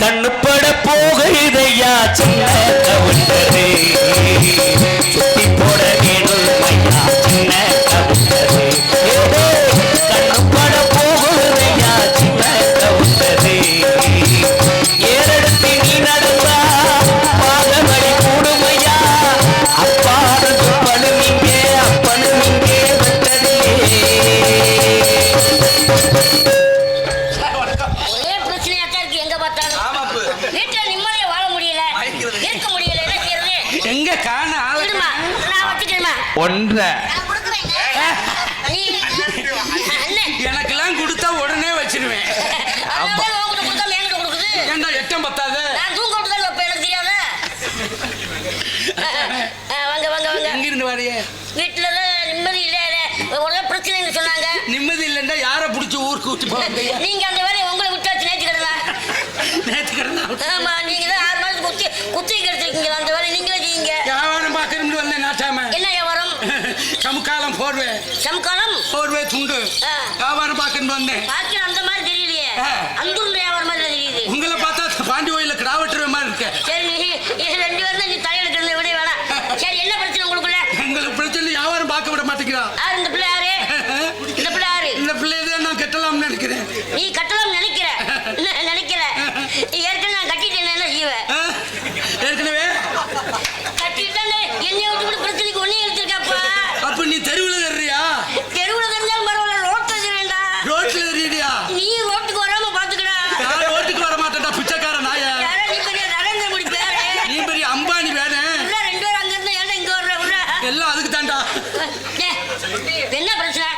கண்ணுப்பட போகைதையா சின்ன? வச்சுக்கிறேமா ஒன்றை. நான் கொடுக்குறேங்க நீ அண்ணன். எனக்கெல்லாம் கொடுத்தா உடனே வச்சிருவேன். ஏண்டா எட்டம் பத்தாது? நான் தூங்க விட்டு தான் வைப்பேன் எனக்கு தெரியாத? வாங்க வாங்க வாங்க. எங்க இருந்து வரைய வீட்டுல நிம்மதி இல்ல ஒரே பிரச்சனைன்னு சொன்னாங்க. நிம்மதி இல்லைன்னா யாரை பிடிச்சி ஊருக்கு கூட்டி போவாங்க நீங்க அந்த வேலையை உங்களை விட்டாச்சு நேற்றுக்கிடலாம் நேற்றுக்கிறேன் ஆமா நீங்க தான் ஆறு மாசம் குத்தி குத்தி கிடைச்சிருக்கீங்க. அந்த வேலையை நீங்களே செய்யுங்க வியாபாரம் பார்க்கணும்னு வந்தேன் நாட்டாம என்ன வியாபாரம் போர்வே. சம்காலம் போர்வே துண்டு. வியாபாரம் பார்க்கணும்னு வந்தேன். பாக்கி அந்த மாதிரி தெரியலையே ஆ. அந்தூர் வியாபாரம் மாதிரி தெரியுது. உங்களை பார்த்தா பாண்டி கோயில கிராவட்டுற மாதிரி இருக்க சரி ரெண்டு பேரும் தான் நீ தலையெடுக்கிறது விட வேணாம். சரி என்ன பிரச்சனை உங்களுக்குள்ள? எங்களுக்கு பிரச்சனை வியாபாரம் பார்க்க விட மாட்டேங்கிறா. யார் இந்த பிள்ளை யாரு? இந்த பிள்ளை யாரு? இந்த பிள்ளையதான் நான் கட்டலாம்னு நினைக்கிறேன். நீ கட்டலாம் எல்லாம் அதுக்கு தாண்டா டேய், என்ன பிரச்சனை?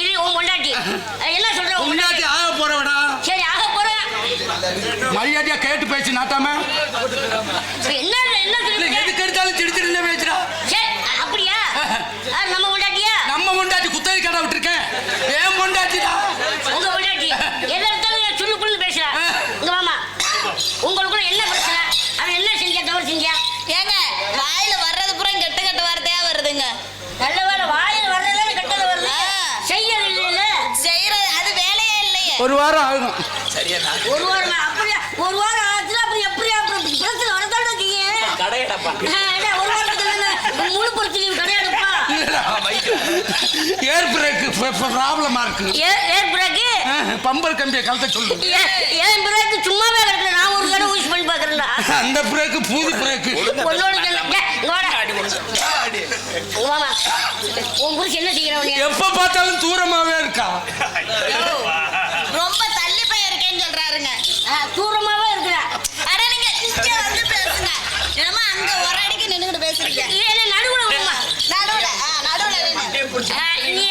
இது உன் பொண்டாட்டி. என்ன சொல்ற பொண்டாட்டி? முன்னாடி ஆக போறவடா சரி ஆக போற. மரியாதையா கேட்டு பேச்சு நாட்டாம? என்ன என்ன சொல்றீங்க எதுக்கு எடுத்தாலும் சிரிச்சிருந்தே பேசுறா சரி அப்படியா? நம்ம பொண்டாட்டியா? நம்ம முண்டாட்டி குத்தகை கடை விட்டுருக்கேன். ஏன் முண்டாட்டிடா உங்க பொண்டாட்டி. எதை எடுத்தாலும் சுள்ளு புள்ளு பேசுறா. இங்க வாமா. உங்களுக்குள்ள என்ன பிரச்சனை? அவன் என்ன செஞ்சா தவறு செஞ்சா ஏங்க வாயில வர்றது பூரா கெட்ட கெட்ட வார்த்தையா வருதுங்க நல்ல வேலை வாயில் வர்றதே கெட்டது வருது ஆ. செய்யறது இல்லைல்ல செய்யறது அது வேலையே இல்லையே ஒரு வாரம் ஆகும். ஒரு வாரம் அப்படியா ஒரு வாரம் ஆச்சுன்னா அப்புறம் எப்படியா அப்புறம் பிரச்சனை வரதான செய்யும்? கடையடப்பா ஒரு வாரத்துக்கு முழு பிரச்சனை கிடையாதுப்பா ஏர் பிரேக் ப்ராப்ளமா இருக்கு. ஏன் ஏன் பிறகு பம்பர் கம்பியை கலத்த சொல்லு. ஏன் பிறகு சும்மாவே கிடக்கல நான் ஒரு தடவை யூஸ் பண்ணி பார்க்கறேன்டா. அந்த பிரேக்கு பூதி. இங்க வாமா உன் புருஷன் என்ன செய்யறவன் எப்ப பார்த்தாலும் தூரமாவே இருக்கா? ரொம்ப தள்ளி போய் இருக்கேன்னு சொல்றாருங்க. தூரமாவே இருக்கிற அட நீங்க இங்க வந்து பேசுங்க என்னமா அங்க ஒரு அடிக்கு நின்னுகிட்டு பேசுறீங்க இது என்ன நடுவுல விடுமா நடுவுல ஆ, நடுவுல நின்னு. நீ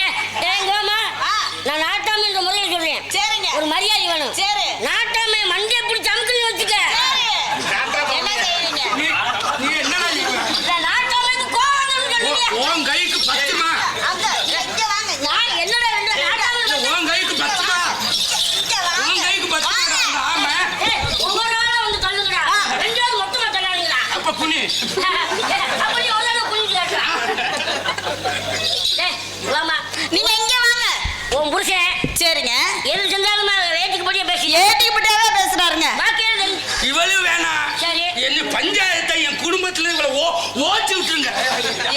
ஏங்க வாமா ஆ. நான் நாட்டாமை என்ற முறையில் சொல்றேன் சரிங்க ஒரு மரியாதை வேணும் சரி நாட்டாமை மண்டியை பிடிச்சி அமுக்குன்னு வச்சுக்க சரி என்ன செய்வீங்க நீ நீ என்னடா செய்வ? இந்த நாட்டாமைக்கு கோவம் வரும்னு சொல்றீங்க. உன் கைக்கு பத்துமா அங்க இங்க வாங்க நான் என்னடா ரெண்டு நாட்டாமை உன் கைக்கு பத்துமா இங்க வாங்க உன் கைக்கு பத்துமா ஆமா ஏய், ஒவ்வொரு ஆளா வந்து தள்ளுங்கடா. ரெண்டு பேரும் மொத்தமா தள்ளாதீங்கடா. அப்ப குனி அப்ப நீ ஒரு ஆளா குனிஞ்சு காட்டுடா. ஏய், வாம்மா. நீங்க இங்க வாங்க உன் புருஷன் சரிங்க எது செஞ்சாலும் ரேட்டுக்கு படியே பேசி ஏட்டிக்கு பிட்டாவே பேசுறாருங்க பாக்கி எது? இவளும் வேணாம் சரி. என்ன பஞ்சாயத்தை என் குடும்பத்துல இவளை ஓ ஓச்சு விட்டுருங்க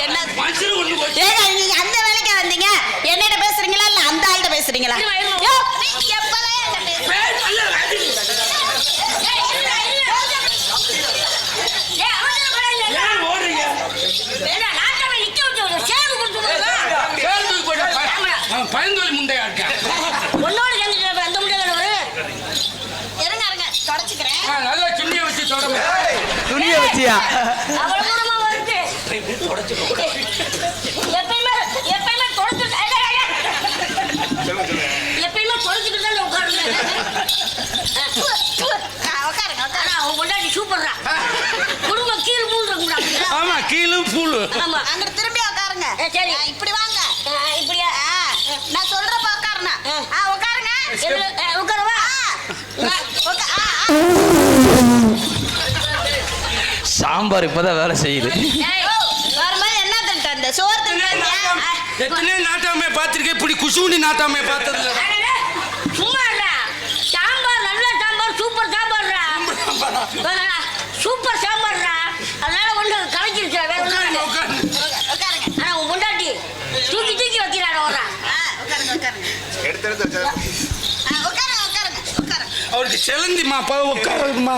என்ன மனுஷன் ஒண்ணு போச்சு ஏங்க நீங்க அந்த வேலைக்கு வந்தீங்க என்னிட்ட பேசுறீங்களா இல்ல அந்த ஆள்கிட்ட பேசுறீங்களா இருமா, இருமா. யோ, நீங்க எப்பதான் என்கிட்ட பேசுறீங்க? பேர் நல்ல வேலை. ஏய், இருடா, இருடா. ஏய், அவசரம் படாதீங்க. ஏன் ஓடுறீங்க ஏண்டா, நாட்டாமை நிக்க வச்சு ஒரு சேவு கொடுத்துருக்கா? சேர்ந்து போய் பயந்தொழி முண்டையா இருக்கேன் உன்னோட அப்புறம் அந்த முட்டை கடவுள் இருங்க இருங்க தொடச்சுக்கிறேன். நல்லா சுண்ணிய வச்சு தொடங்க. துணியை வச்சியா? அவ்வளவு தூரமா வருது. எப்பயுமே எப்பயுமே ஐயா. எப்பயுமே தொடச்சுட்டு தான் உட்காருங்க. ஆ, உட்காருங்க அவன் சூப்பர்ரா குடும்பம் கீழ் மூணு இருக்குடா ஆமா கீழும் பூலு. ஆமா. அங்க திரும்பி உட்காருங்க. சரி. இப்படி வாங்க. சாம்பார் இப்பதான் வேலை செய்யுது. ஏய், ஓ, வரும்போது என்ன தின்ட்டு வந்த? சோறு தின்ட்டு வந்தியா? ஆ, எத்தனை நாட்டாமே பார்த்திருக்கேன்? இப்படி குசுனி நாட்டாமே பார்த்தது. சாம்பார் நல்ல சாம்பார் சூப்பர் சாம்பார்ரா. சூப்பர் சாம்பார்டா அதனால ஒண்ணு கலக்கிருச்சு வேற ஒண்ணும் உட்காருங்க இல்லை. உட்காருங்க. உட்காருங்க ஆனா உன் பொண்டாட்டி தூக்கி தூக்கி வைக்கிறாரு எடுத்து எடுத்து அவருக்கு செலந்திமா அப்பா உட்காருமா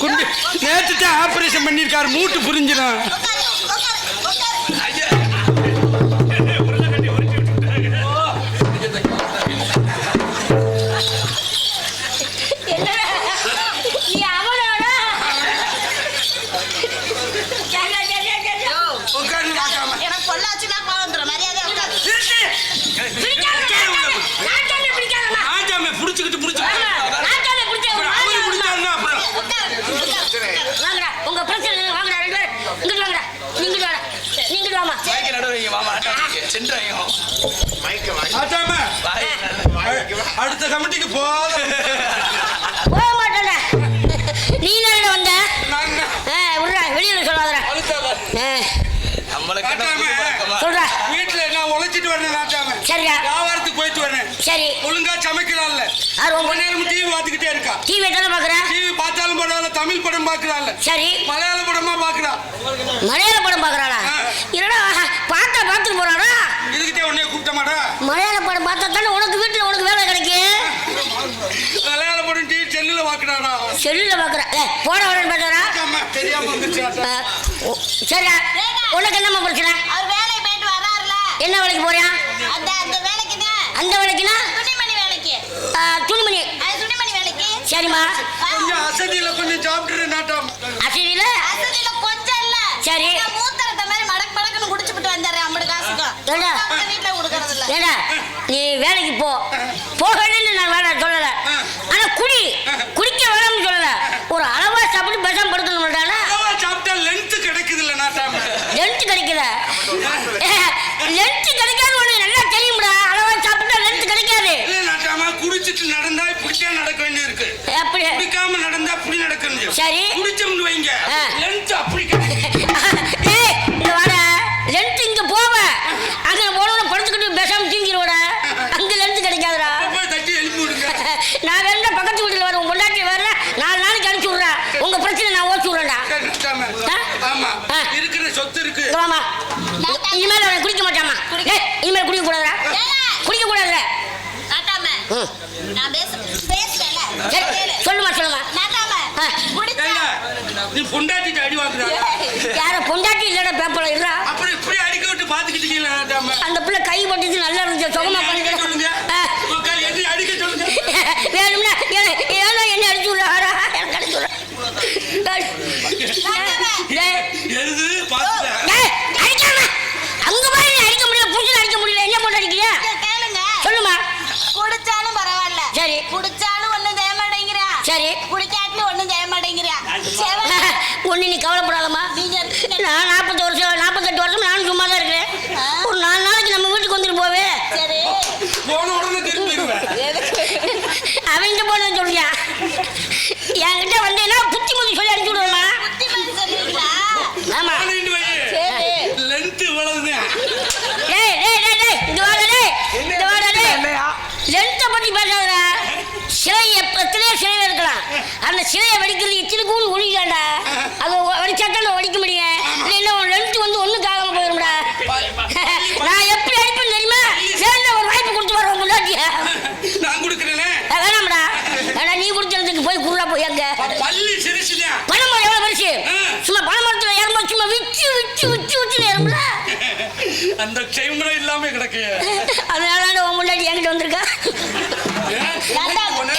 குண்டு நேற்று தான் ஆபரேஷன் பண்ணியிருக்காரு மூட்டு புரிஞ்சிடும் என்னடா நீ அவனோட சரி, சரி, சரி, சரி. உட்காருங்க பார்க்காம எனக்கு பொள்ளாச்சுன்னா கோவம் வந்துடும் மரியாதை உட்காரு பிடிக்காத, நாட்டாமே பிடிக்காதம்மா. ஆஜாமே புடிச்சுக்கிட்டு ஆமா, புடிச்சுக்கிட்டு நாட்டாமே பிடிச்ச ஒரு அப்புறம் மாதிரியா அவரு இருக்குமா? பிடிச்சாருன்னா அப்புறம் உட்காருங்க உட்காருங்க வாங்கடா உங்க பிரச்சனை என்ன? வாங்கடா ரெண்டு பேரும் இங்கிட்டு வாங்கடா நீ இங்கிட்டு வாடா நீ இங்கிட்டு வாமா மைக்கு நடுவு வைங்க மாமா அடுத்த கமிட்டிக்கு போதும் போக மாட்டேன்டா. நீ தானே வந்த? விட்றா வெளியில சொல்லாதடா? சொல்றா. வீட்டுல நான் உழைச்சிட்டு வரேன் நாட்டாம சரிடா. வியாபாரத்துக்கு போயிட்டு வரேன் சரி. ஒழுங்கா சமைக்கலாம்ல யார் ரொம்ப நேரம் டிவி பார்த்துக்கிட்டே இருக்கா. டிவி தானே பாக்குற டிவி பார்த்தாலும் பரவாயில்ல தமிழ் படம் பார்க்கலாம்ல சரி. மலையாள படமா பார்க்கறா. மலையாள படம் பாக்குறாளா என்னடா பார்த்தா பார்த்துட்டு போறாடா உன்னைய கூப்பிட்ட மாட்டா? மலையாள படம் பார்த்தா தானே உனக்கு வீட்டுல உனக்கு வேலை கிடைக்கும் மலையாள படம் டிவி செல்லுல பார்க்கறாடா செல்லுல பாக்குற. ஏ போட வரேன் பாக்குறா தெரியாம வந்துச்சு ஆட்டா. சரிடா. உனக்கு என்னம்மா பிரச்சனை? அவர் வேலைக்கு போயிட்டு வராருல. என்ன வேலைக்கு போறியா? அந்த அந்த வேலைக்கு தான் அந்த வேலைக்குன்னா? துணிமணி வேலைக்கு. துணிமணி. அது துணிமணி வேலைக்கு. சரிம்மா. கொஞ்சம் அசதியில கொஞ்சம் சாப்பிட்டுரு நாட்டம். அசதியில? அசதியில கொஞ்சம் இல்ல. சரி. மூத்தரத்த மாதிரி மடக்கு மடக்குன்னு குடிச்சுட்டு வந்துடுறேன் ஐம்பது காசுக்கும். ஏண்டா? ஏடா நீ வேலைக்கு போ. போகணும்னு நான் வேலை சொல்லல. ஆனா குடி குடிக்க வேணும்னு சொல்லல. ஒரு அளவா சாப்பிட்டு பேசாம அளவா சாப்பிட்டா லென்த் கிடைக்குது இல்ல நாட்டாம லென்த் கிடைக்கல. லென்த் கிடைக்காது உனக்கு நல்லா தெரியும்டா. அளவா சாப்பிட்டா லென்த் கிடைக்காது. குடிச்சிட்டு நடந்தா இப்படித்தான் நடக்க வேண்டியது இருக்கு அப்படி குடிக்காம நடந்தா அப்படி நடக்க முடியும் சரி. குடிச்சோம்னு நீ பொண்டாட்டிட்டு அடி வாங்குறாங்க. யார பொண்டாட்டி இல்லடா பேப்பர்ல இருடா அப்புறம் இப்படி அடிக்க விட்டு பாத்துக்கிட்டீங்களா அந்த பிள்ளை கை பட்டுச்சு நல்லா இருந்துச்சு சுகமா நான் நாற்பது வருஷம் நாற்பத்தெட்டு வருஷம் நானும் சும்மா தான் இருக்கிறேன். ஒரு நாலு நாளைக்கு நம்ம வீட்டுக்கு வந்துட்டு போவே. சரி. போன உடனே திரும்பிடுவேன். அவங்க போன சொல்றியா? என்கிட்ட வந்தேன்னா புத்தி முத்தி சொல்லி அனுப்பிச்சு சொல்லுவீங்களா? ஆமா. லென்த் இவ்வளவுதான். டேய் டேய் டேய் டேய் இங்க வாடா டேய் இங்க வாடா டேய். என்னையா லென்த்தை பத்தி பேசாதடா. சிலை எப்ப- எத்தனையோ சிலைகள் இருக்கலாம். அந்த சிலையை வடிக்கிறது இத்தனை கூடு ஒழிக்காண்டா அது வடிச்சாத்தான் வடிக்க முடியும் இல்லைன்னா உன் லென்த் வந்து ஒண்ணுக்கு ஆகாம போயிரும்டா நான் எப்படி அடிப்பேன் தெரியுமா சேர்ந்த ஒரு வாய்ப்பு கொடுத்து வர முன்னாடி நான் கொடுக்குறேனே வேணாம்டா வேணா நீ கொடுத்ததுக்கு போய் குருடா போய் அங்க பள்ளி சிரிச்சுதான் பணமரம் எவ்வளவு பெருசு ஆ. சும்மா பணமரத்துல ஏறும்போது சும்மா விச்சு விச்சு விச்சு விச்சு ஏறும்ல டைம்ல இல்லாம கிடக்கு அதனால உன் முன்னாடி என்கிட்ட வந்திருக்கா. போன?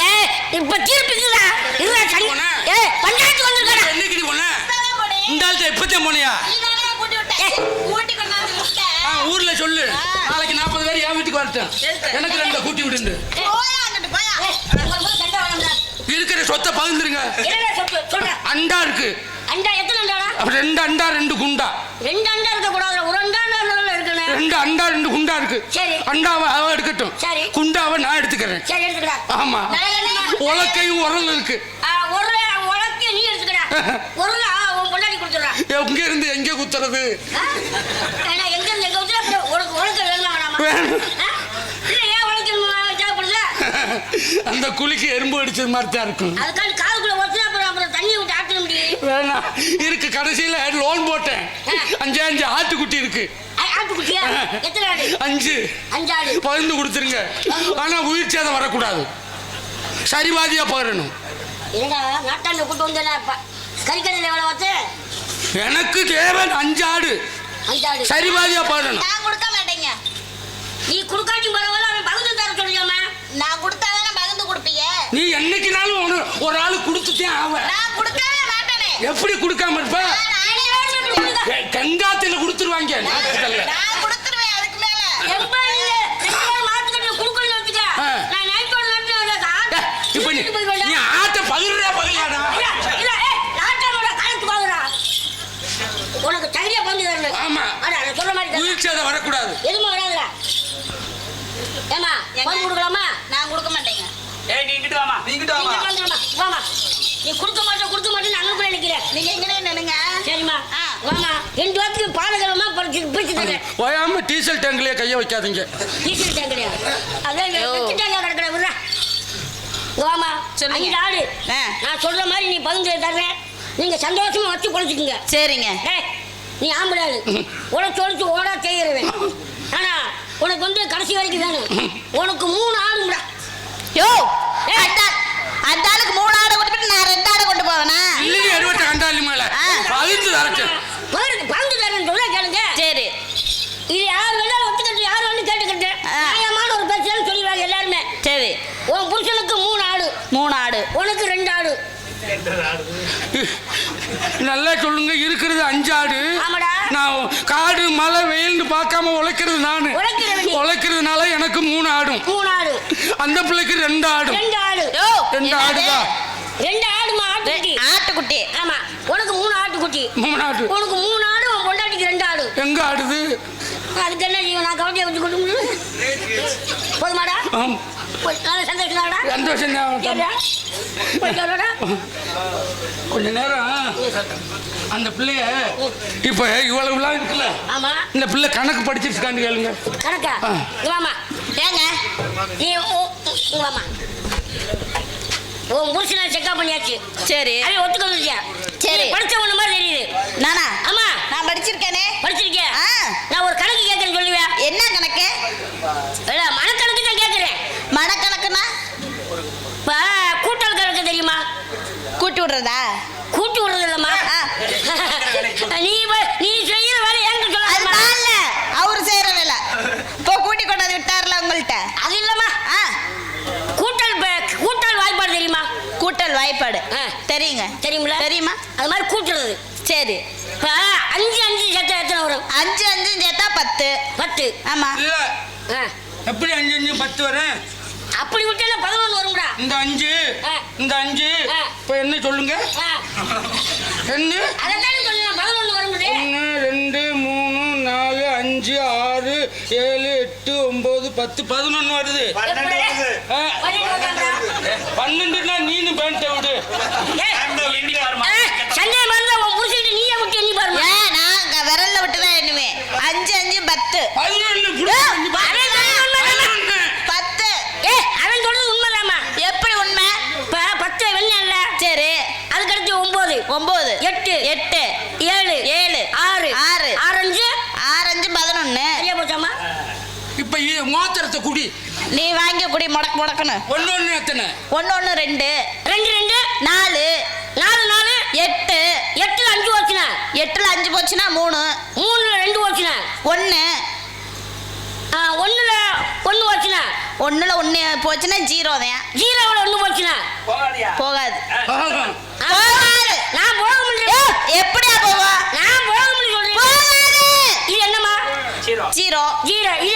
இப்ப தீர்ப்புக்குதா இருடா சனி ஏ பஞ்சாயத்து வந்திருக்கடா. என்னைக்கு போன. இந்த ஆள்கிட்ட போனியா? நீ தானே கூட்டி விட்ட. கூட்டி கொண்டாந்து விட்ட. ஆ, ஊர்ல சொல்லு. நாளைக்கு நாற்பது பேர் என் வீட்டுக்கு வரட்டும். எனக்கு ரெண்டு கூட்டி விடுண்டு. இருக்கிற சொத்தை பகிர்ந்துருங்க. அண்டா இருக்கு. அண்டா எத்தனை அண்டாடா? அப்ப ரெண்டு அண்டா ரெண்டு குண்டா. ரெண்டு அண்டா இருக்க கூடாது ஒரு அண்டா ரெண்டு அண்டா ரெண்டு குண்டா இருக்கு. சரி. அண்டாவை அவ எடுக்கட்டும். சரி. குண்டாவை நான் எடுத்துக்கிறேன். சரி எடுத்துக்கடா. ஆமா. உலக்கையும் உரல் இருக்கு. ஒரு உலக்கு நீ எடுத்துக்கடா. ஒரு உன் பொண்டாட்டி கொடுத்துடுறா. எங்க இருந்து எங்க குத்துறது? எங்க இருந்து எங்க அப்புறம் உனக்கு உனக்கு வேணுமா வேணாமா? அந்த குழிக்கு எறும்பு அடிச்சது மாதிரி தான் இருக்கும். அதுக்காண்டி காதுக்குள்ள வச்சு அப்புறம் அப்புறம் தண்ணி விட்டு வேணாம். இருக்கு கடைசியில லோன் போட்டேன். அஞ்சு அஞ்சு ஆட்டுக்குட்டி இருக்கு. ஆட்டுக்குட்டியா எத்தனை ஆடு? அஞ்சு. அஞ்சாடு பகிர்ந்து கொடுத்துருங்க. ஆனா உயிர் சேதம் வரக்கூடாது. சரிபாதியா பகிரணும் என்னடா நாட்டாண்ட கூட்டு வந்தேன்னா கறிக்கடையில் எவ்வளோ பார்த்து? எனக்கு தேவை அஞ்சு ஆடு. அஞ்சாடு சரிபாதியா பகிரணும் நான் கொடுக்க மாட்டேங்க. நீ குடுக்காட்டி பரவாயில்ல அவன் தர சொல்லியாமா நான் கொடுத்தாதானே பகிர்ந்து கொடுப்பீங்க? நீ என்னைக்குனாலும் ஒரு- ஒரு ஆள் கொடுத்துட்டே ஆவ. நான் கொடுக்கவே மாட்டேனே. எப்படி கொடுக்காம இருப்ப? ஏய், கங்காத்தில கொடுத்துருவாங்க. நான் கொடுத்துருவேன் அதுக்கு மேல. இப்ப நீ ஆட்ட பகிர்றா. உனக்கு தகுதியா பங்கு தரணும் ஆமா. நான் சொல்ற மாதிரி வரக்கூடாது. எதுவுமே வராதுடா. ஏமா பங்கு கொடுக்கலாமா? நான் கொடுக்க மாட்டேங்க. ஏய் நீ இங்கிட்டு வாமா நீ இங்கிட்டு வாமா வாமா நீ கொடுக்க மாட்டே கொடுக்க மாட்டேன்னு அங்கே நினைக்கிறேன் நீங்க எங்கனே நின்னுங்க சரிம்மா. வாமா ரெண்டு வாரத்துக்கு பாலகலமா பறிச்சு பிடிச்சு தரேன். ஓயாம டீசல் டேங்க்லயே கைய வைக்காதீங்க. டீசல் டேங்கடியா அதான் டேங்கா கிடக்குற விடுறா. வாமா. சொல்லுங்க. ஆடு ஆ. நான் சொல்ற மாதிரி நீ பகிர்ந்து தர்றேன். நீங்க சந்தோஷமா வச்சு பொழைச்சிக்குங்க. சரிங்க. டேய் நீ ஆம்பளை ஆளு. உனக்கு ஒழிச்சு ஓடா செய்கிறவன் ஆனா உனக்கு வந்து கடைசி வரைக்கும் வேணும். உனக்கு மூணு ஆடுங்கடா யோ. அந்த ஆளுக்கு மூணு ஆடை கொண்டு போயிட்டு நான் ரெண்டு ஆடை கொண்டு போவேனா? இல்லையே எடுவட்ட கண்டாலி மேல. ஆ. பகிர்ந்து பகிர்ந்து தரேன்னு சொல்ல கேளுங்க. சரி. இது யார் வேணாலும் ஒத்துக்கிட்டு யார் வேணும் கேட்டுக்கிட்டு. நியாயமான ஒரு பேச்சுன்னு சொல்லிடுவாங்க எல்லாருமே. சரி. உன் புருஷனுக்கு மூணு ஆடு. மூணு ஆடு. உனக்கு ரெண்டு ஆடு. நல்லா சொல்லுங்க இருக்கிறது அஞ்சு ஆடு. ஆமாடா. நான் காடு மழை வெயில்னு பார்க்காம உழைக்கிறது நானு. உழைக்கிறதுனால எனக்கு மூணு ஆடும். மூணு ஆடு. அந்த பிள்ளைக்கு ரெண்டு ஆடும். ரெண்டு ஆடு. யோ ரெண்டு? ஆடுதான். ரெண்டு ஆடுமா ஆட்டுக்குட்டி. ஆட்டுக்குட்டி. ஆமா. உனக்கு மூணு ஆட்டுக்குட்டி. மூணு ஆடு உனக்கு மூணு ஆடு உன் பொண்டாட்டிக்கு ரெண்டு ஆடு. எங்க ஆடுது? அதுக்கு என்ன செய்வோம்? நான் கவலையை வச்சு கொடுக்க போதுமாடா கொஞ்ச நேரம் அந்த பிள்ளைய இப்ப இவ்வளவுலாம் இருக்குல்ல? இந்த பிள்ளை கணக்கு படிச்சிருக்கான்னு கேளுங்க. கணக்கா? ஏங்க? நீ உன் புருஷனை செக்அப் பண்ணியாச்சு. சரி. அவன் ஒத்துக்க வந்துருக்கியா சரி. படிச்ச ஒண்ணு மாதிரி தெரியுது. நானா? ஆமா. நான் படிச்சிருக்கேனே. படிச்சிருக்கியா. நான் ஒரு கணக்கு கேட்கறேன்னு சொல்லுவியா? என்ன கணக்கு? இல்ல மனக்கணக்கு தான் கேட்கறேன் மனக்கணக்குனா இப்ப கூட்டல் கணக்கு தெரியுமா? கூட்டி விடுறது இல்லம்மா ஆ. நீ வ- நீ செய்யற வேலை என்கிட்ட அது சொல்லாதம்மா. நான் இல்ல அவரு செய்யற வேலை இப்போ கூட்டி கொண்டாந்து விட்டார்ல உங்கள்கிட்ட அது இல்லம்மா ஆ கூட்டல் ப- கூட்டல் வாய்ப்பாடு தெரியுமா கூட்டல் வாய்ப்பாடு. ஆ. தெரியுங்க. தெரியுமில தெரியுமா? அது மாதிரி கூட்டுறது. சரி. அஞ்சு அஞ்சு சேர்த்தா எத்தனை வரும்? அஞ்சு அஞ்சு சேர்த்தா பத்து. பத்து. ஆமா. இல்ல. ஆ. எப்படி அஞ்சு அஞ்சு பத்து வரேன் அப்படி விட்டா பதினொன்று வரும்டா. இந்த அஞ்சு ஆ. இந்த அஞ்சு. இப்ப என்ன சொல்லுங்க? ஆ. அஞ்சு ஆறு ஏழு எட்டு ஒன்பது பத்து பதினொன்று வருது? பன்னெண்டுனா நீனு பேண்ட்டை விடு. சந்தேகம் இருந்தா உன் புருஷன்கிட்ட நீயே விட்டு எண்ணி ஏன் நான் விரல்ல விட்டு தான் எண்ணுவேன். அஞ்சு அஞ்சு பத்து. பதினொன்று புடி. அவன் சொல்றது உண்மைதாம்மா. பதினொன்று. பத்து. ஏய், அவன் சொல்றது உண்மைதாம்மா. எப்படி உண்மை? இப்ப பத்து வெண்ணல்ல சரி. அதுக்கடுத்து ஒன்பது ஒன்பது எட்டு. எட்டு ஏழு ஏழு ஆறு ஆறு ஆரஞ்சு ஆரஞ்சு பதினொன்னு சரியா போச்சாமா இ- மோத்திரத்தை குடி. நீ வாங்கி குடி முடக்கு முடக்குன்னு. ஒன்னு ஒண்ணு எத்தனை? ஒன்று ஒன்று ரெண்டு. ரெண்டு ரெண்டு? நாலு. நாலு நாலு? எட்டு. எட்டுல அஞ்சு போச்சுனா? எட்டுல அஞ்சு போச்சுன்னா மூணு. மூணுல ரெண்டு போச்சுனா? ஒன்று ஒண்ணுல ஒண்ணு போச்சுனா? ஒன்றுல ஒன்று போச்சுன்னா ஜீரோ தான். ஜீரோவில் ஒண்ணு போச்சுனா? போகாதியா? போகாது. ஆகும். போகாது. நான் போக முடியும் ஏய், எப்படியா போகும் நான் போக முடியும் சொல்றேன் போகாது. இது என்னம்மா? ஜீரோ. ஜீரோ. இது